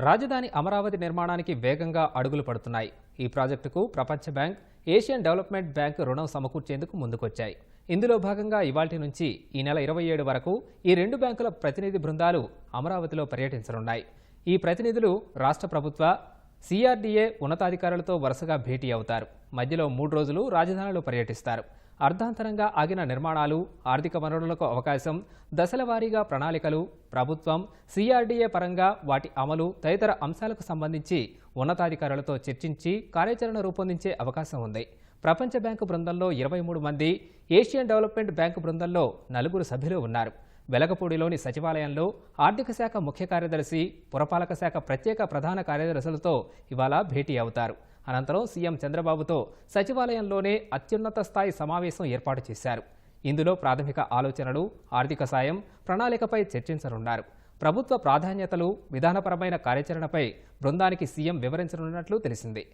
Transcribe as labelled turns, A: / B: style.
A: రాజధాని అమరావతి నిర్మాణానికి వేగంగా అడుగులు పడుతున్నాయి. ఈ ప్రాజెక్టుకు ప్రపంచ బ్యాంక్ ఏషియన్ డెవలప్మెంట్ బ్యాంక్ రుణం సమకూర్చేందుకు ముందుకొచ్చాయి. ఇందులో భాగంగా ఇవాల్టి నుంచి ఈ నెల ఇరవై ఏడు వరకు ఈ రెండు బ్యాంకుల ప్రతినిధి బృందాలు అమరావతిలో పర్యటించనున్నాయి. ఈ ప్రతినిధులు రాష్ట్ర ప్రభుత్వ సిఆర్డీఏ ఉన్నతాధికారులతో వరుసగా భేటీ అవుతారు. మధ్యలో మూడు రోజులు రాజధానిలో పర్యటిస్తారు. అర్ధాంతరంగా ఆగిన నిర్మాణాలు ఆర్థిక వనరులకు అవకాశం దశల వారీగా ప్రణాళికలు ప్రభుత్వం సిఆర్డీఏ పరంగా వాటి అమలు తదితర అంశాలకు సంబంధించి ఉన్నతాధికారులతో చర్చించి కార్యాచరణ రూపొందించే అవకాశం ఉంది. ప్రపంచ బ్యాంకు బృందంలో ఇరవై మూడు మంది ఏషియన్ డెవలప్మెంట్ బ్యాంకు బృందంలో నలుగురు సభ్యులు ఉన్నారు. వెలగపూడిలోని సచివాలయంలో ఆర్థిక శాఖ ముఖ్య కార్యదర్శి పురపాలక శాఖ ప్రత్యేక ప్రధాన కార్యదర్శులతో ఇవాళ భేటీ అవుతారు. అనంతరం సీఎం చంద్రబాబుతో సచివాలయంలోనే అత్యున్నత స్థాయి సమావేశం ఏర్పాటు చేశారు. ఇందులో ప్రాథమిక ఆలోచనలు ఆర్థిక సాయం ప్రణాళికపై చర్చించనున్నారు. ప్రభుత్వ ప్రాధాన్యతలు విధానపరమైన కార్యాచరణపై బృందానికి సీఎం వివరించనున్నట్లు తెలిసింది.